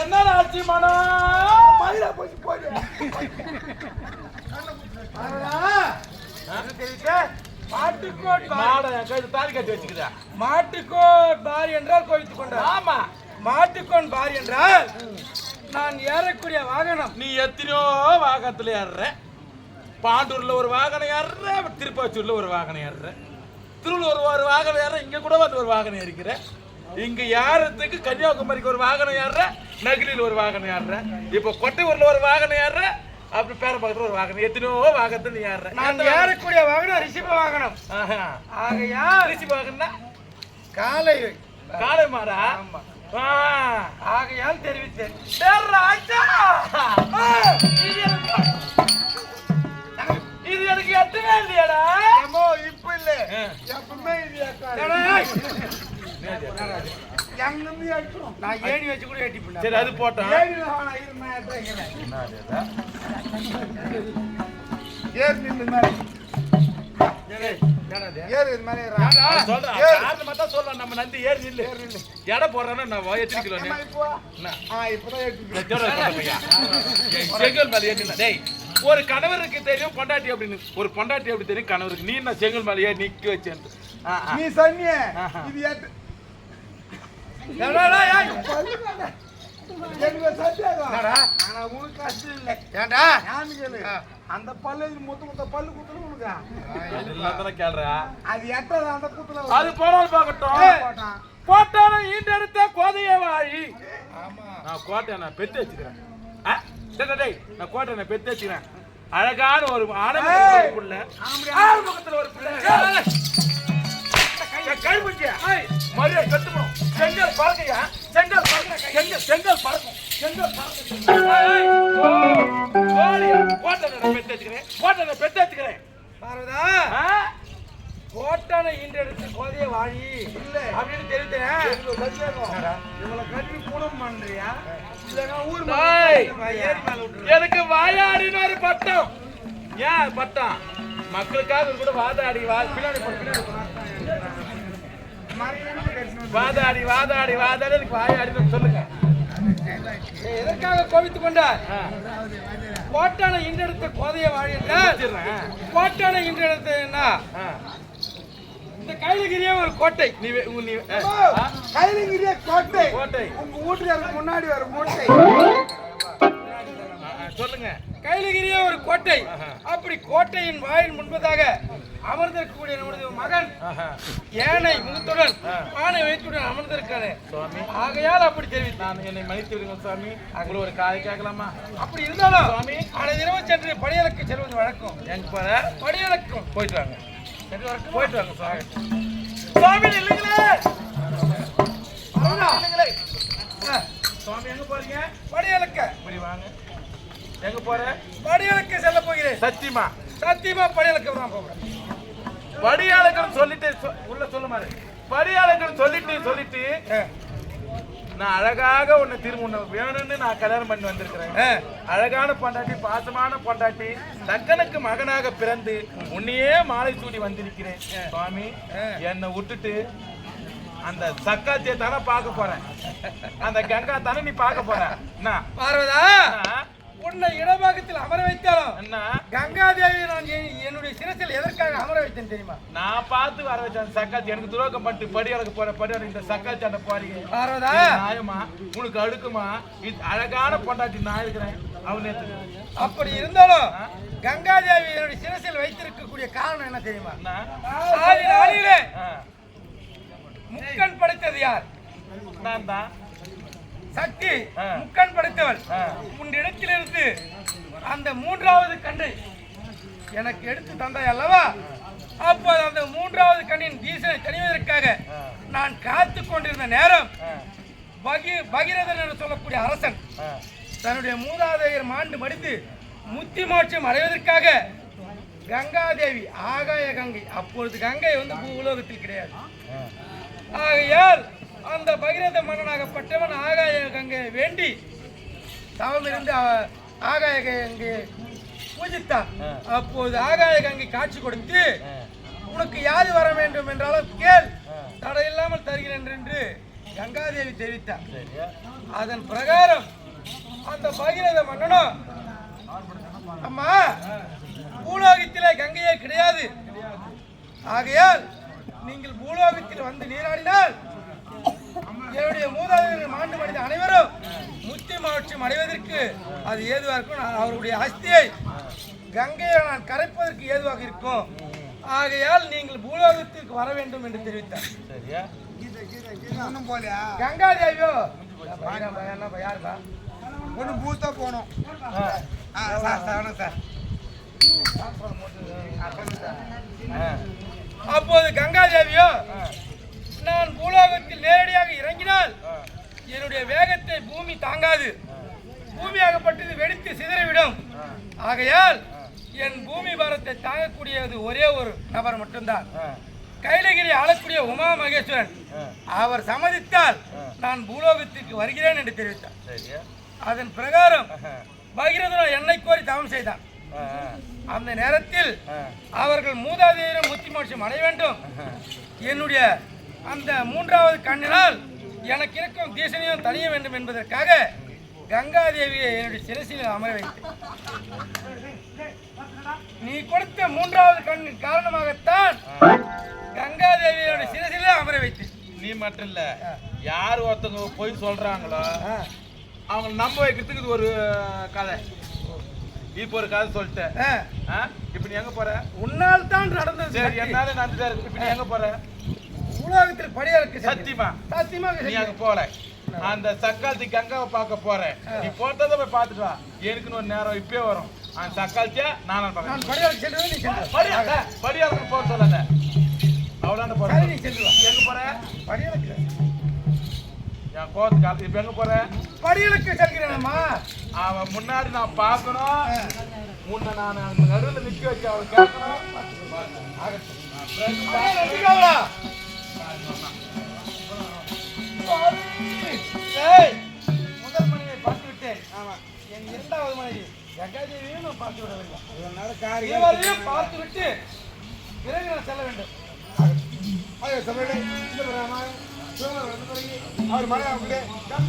என்ன ஆச்சு மனம் மயிலா போச்சு போடு மாட்டுக்கோட் மாடை தாலி கட்டி வச்சுக்குதா? மாட்டுக்கோட் பாரி என்றால் கோவித்துக் கொண்டார். ஆமா. மாட்டுக்கோன் பாரி என்றால் நான் ஏறக்கூடிய வாகனம். நீ எத்தனையோ வாகனத்துல ஏறுற. பாண்டூர்ல ஒரு வாகனம் ஏறுற திருப்பாச்சூர்ல ஒரு வாகனம் ஏறுற. திருவள்ளூர் ஒரு வாகனம் ஏறுற இங்க கூட வந்து ஒரு வாகனம் ஏறிக்கிற. இங்க ஏறதுக்கு கன்னியாகுமரிக்கு ஒரு வாகனம் ஏறுற? நகிலியில் ஒரு வாகனம் ஏறுற? இப்போ கொட்டையூர்ல ஒரு வாகனம் ஏறுற? அப்படி பேரப்பாக்கத்துல ஒரு வாகனம். எத்தனையோ வாகனத்துல நீ ஏறுற. நான் ஏறக்கூடிய வாகனம் ரிஷிப வாகனம். ஆகையால் திருச்சி வாகனம்னா? காலை ஆமா. ஆ. ஆகையால் தெரிவித்தேன்! இது எனக்கு- எத்தனை இல்லையாடா. இப்ப இல்ல. எப்பவுமே இது நான் ஏணி வச்சு கூட ஏட்டி பண்ணேன் சரி அது போட்டோம் ஏறு நின்று மேலே ஏறு ஏறு. எடை போடுறானா நான் எத்தனை கிலோ ஆ, இப்பதான் செங்கல் மேல டேய், ஒரு கணவருக்கு தெரியும் பொண்டாட்டி அப்படின்னு ஒரு பொண்டாட்டி அப்படி தெரியும் கணவருக்கு நீ நான் செங்கல் மேல ஏறி நிக்க வச்சேன் நீ சொன்னியே அந்த பல்லு முத்த முத்த பல்லு குத்துல உனக்கு. அது எட்டது அந்த குத்துல அது போனாலும் பார்க்கட்டும் போட்டான் போட்டாலும் ஈண்டெடுத்த கோதைய வாழி ஆமா. நான் கோட்டை நான் பெத்து வச்சுக்கிறேன். நான் கோட்டை நான் பெத்து வச்சுக்கிறேன். அழகான ஒரு ஆடம்புள்ள ஆறுமுகத்துல ஒரு பிள்ளை. ஏய், கை பிடிச்சியா? ஏய், மரியாதை கத்துக்கணும். செங்கல் பறக்கையா? செங்கல் பறக்க- செங்கல் செங்கல் பறக்கும். செங்கல் பறக்கும். ஏய், ஓ, கோழியா? கோட்டை நான் பெத்து வச்சுக்கிறேன். கோட்டை நான் பெத்து வச்சுக்கிறேன். பார்வதா? கோட்டான ஈண்டெடுத்து கோதைய வாழி இல்ல. அப்படின்னு தெரிவித்தேன் இவளை கல்வி கூடம் பண்றியா இல்லைன்னா ஊர் எனக்கு வாயாடின்னு ஒரு பட்டம் ஏன் பட்டம் மக்களுக்காக கூட வாதாடி வா பின்னாடி பின்னாடி. வாதாடி வாதாடி வாதாடி எனக்கு வாயாடின்னு சொல்லுங்க. எதற்காக கோவித்துக் கொண்டார் கோட்டான ஈண்டெடுத்த கோதைய வாழி என்றால் வச்சிடுறேன். கோட்டான ஈண்டெடுத்த என்ன. இந்த கைலகிரியே ஒரு கோட்டை. நீ கைலிங்கிறிய கோட்டை. கோட்டை. உங்க வீட்டுக்கு முன்னாடி ஆ, ஆ, சொல்லுங்க. கைலகிரியே ஒரு கோட்டை. ஆஹா. அப்படி கோட்டையின் வாயில் முன்பதாக அமர்ந்திருக்கக்கூடிய நம்முடைய மகன் ஆஹா. ஏனை முகத்துடன் ஆ. பானை வைத்துடன் அமர்ந்திருக்காரு சுவாமி. ஆகையால் அப்படி தெரிவித்தார் நான் என்னை மன்னித்து விடுங்க சுவாமி. உங்களை ஒரு காய் கேட்கலாமா? அப்படி இருந்தாலும் சுவாமி. அனைதிரவு சென்று படியலுக்கு செல்வது வழக்கம். எங்க போற? படியலுக்கும். போயிட்டு வாங்க. போயிட்டு வாங்க சுவாமி. சுவாமி இல்லைங்களே. இல்லைங்களே ஆ, சுவாமி எங்க போறீங்க? படியலுக்கு இப்படி வாங்க. எங்க போற? படியலுக்கு செல்ல போகிறேன். சத்தியமா? சத்தியமா படியலுக்கு தான் போகிறேன் படியாளர்கள் சொல்லிட்டு உள்ள சொல்ல மாதிரி படியாளர்கள் சொல்லிட்டு சொல்லிட்டு நான் அழகாக உன்னை திரும்ப உன்னை வேணும்னு நான் கல்யாணம் பண்ணி வந்திருக்கிறேன். அழகான பொண்டாட்டி பாசமான பொண்டாட்டி தக்கனுக்கு மகனாக பிறந்து உன்னையே மாலை சூடி வந்திருக்கிறேன். சுவாமி என்னை விட்டுட்டு அந்த சக்காத்தியை தானே பார்க்க போறேன். அந்த கங்கா தானே நீ பார்க்க போற. என்ன? பார்வதா? உன்னை இடபாகத்தில் அமர வைத்தாலும் என்ன? கங்காதேவி நான் என்- என்னுடைய சிரசில் எதற்காக அமர வைத்தேன் தெரியுமா? நான் பார்த்து வர வச்சேன் சக்காத்தி எனக்கு துரோகம் பண்ணிட்டு படியாளுக்கு போற படியாளு இந்த சக்காத்தி அந்த போறீங்க. பார்வதா. நியாயமா? உனக்கு அடுக்குமா? இது அழகான பொண்டாட்டி நான் இருக்கிறேன். நேத்து. அப்படி இருந்தாலும் கங்காதேவி என்னுடைய சிரசில் வைத்திருக்கக்கூடிய காரணம் என்ன தெரியுமா? முக்கண் படைத்தது யார் நான் தான் சக்தி. முக்கண் படைத்தவள் ஆ. உன்னிடத்திலிருந்து அந்த மூன்றாவது கண்ணை எனக்கு எடுத்து தந்தாய் அல்லவா அப்போது அந்த மூன்றாவது கண்ணின் தீசனை தணிவதற்காக. நான் காத்து கொண்டிருந்த நேரம் பகி பகிரதன் என்று சொல்லக்கூடிய அரசன் தன்னுடைய மூதாதையர் மாண்டு மடித்து முத்தி மோட்சம் அடைவதற்காக கங்காதேவி ஆகாய கங்கை அப்பொழுது கங்கை வந்து பூலோகத்தில் கிடையாது ஆ. ஆகையால் அந்த பகிரத மன்னனாகப்பட்டவன் ஆகாய கங்கையை வேண்டி தவம் இருந்து அவ- ஆகாய கங்கை பூஜித்தான். அப்போது ஆகாய கங்கை காட்சி கொடுத்து. உனக்கு யாது வர வேண்டும் என்றாலும் கேள். தடையில்லாமல் தருகிறேன் என்று கங்காதேவி தெரிவித்தார் அதன் பிரகாரம் அந்த பகீரத மன்னனும் அம்மா பூலோகத்திலே கங்கையே கிடையாது ஆகையால் நீங்கள் பூலோகத்தில் வந்து நீராடினால் என்னுடைய மூதாதையர்கள் மாண்டு மனித அனைவரும் முத்தி மாவட்டம் அடைவதற்கு அது ஏதுவாக இருக்கும்? நான் அவருடைய அஸ்தியை கங்கையை நான் கரைப்பதற்கு ஏதுவாக இருக்கும்? ஆகையால் நீங்கள் பூலோகத்திற்கு வர வேண்டும் என்று தெரிவித்தார். பையனா, பையனா, யாருப்பா? ஒன்று பூத்தா போனோம் ஆ. Sir sir sir. ஆ. அப்போது கங்காதேவியோ நான் பூலோகத்தில் நேரடியாக இறங்கினால். என்னுடைய வேகத்தை பூமி தாங்காது பூமியாகப்பட்டது வெடித்து சிதறிவிடும் ஆகையால் என் பூமி பாரத்தை தாங்கக்கூடியது ஒரே ஒரு நபர் மட்டும்தான். கைலகிரி ஆளக்கூடிய உமா மகேஸ்வரன். அவர் சம்மதித்தால் நான் பூலோகத்திற்கு வருகிறேன் என்று தெரிவித்தார் அதன் பிரகாரம் ஆஹா. பகிரதன் என்னை கோரி தவம் செய்தான். அந்த நேரத்தில். அவர்கள் மூதாதையரும் முத்தி மோட்சம் அடைய வேண்டும். என்னுடைய அந்த மூன்றாவது கண்ணினால் எனக்கு இருக்கும் தீசனையும் தணிய வேண்டும் என்பதற்காக கங்காதேவியை என்னுடைய சிரசில் அமர வைத்தேன் நீ கொடுத்த மூன்றாவது கண்ணின் காரணமாகத்தான் கங்காதேவி என்னுடைய சிரசிலே அமர வைத்தேன் நீ மட்டும் இல்ல யார் ஒருத்தவங்க போய் சொல்றாங்களோ அவங்க நம்ப வைக்கிறதுக்கு இது ஒரு கதை. இப்போ ஒரு கதை சொல்லிட்டேன்? இப்ப நீ எங்க போற? உன்னால் தான் நடந்தது சரி சத்தியம். என்னால நடந்துட்டா இருக்கு? இப்ப நீ எங்க போற? உலகத்தில் படியாருக்கு சத்தியமா. சத்தியமாக நீ சத்தியம். அங்க போல அந்த சக்காலத்தி கங்காவை பார்க்க போறேன். நீ போட்டதை போய் பார்த்துட்டு வா. எனக்குன்னு ஒரு நேரம் இப்பயே வரும். அந்த சக்காலத்தியா? நானும் பார்க்கறேன். நான் படியாருக்கு செல்வேன் நீ சென்று வா. படியா படியாளுக்கு போக சொல்லாத. அவ்வளோண்ட சரி, போறேன் நீ வா. எங்க போற? படியாருக்கு என் கோவத்து காலத்து இப்ப எங்க போற? படியாருக்கு செல்கிறேனம்மா அவன் முன்னாடி நான் பார்க்கணும். உன்னை நான் அந்த நடுவில் நிக்க வச்சு அவன் கேட்கணும். முதல் மனைவியை பார்த்து விட்டேன். என் இரண்டாவது மனைவி. ஜகாதேவியும் நான் பார்த்து விடவில்லை. இதனால காரியம் பார்த்து விட்டு பிறகு நான் செல்ல வேண்டும். அவர் மலை அவங்களே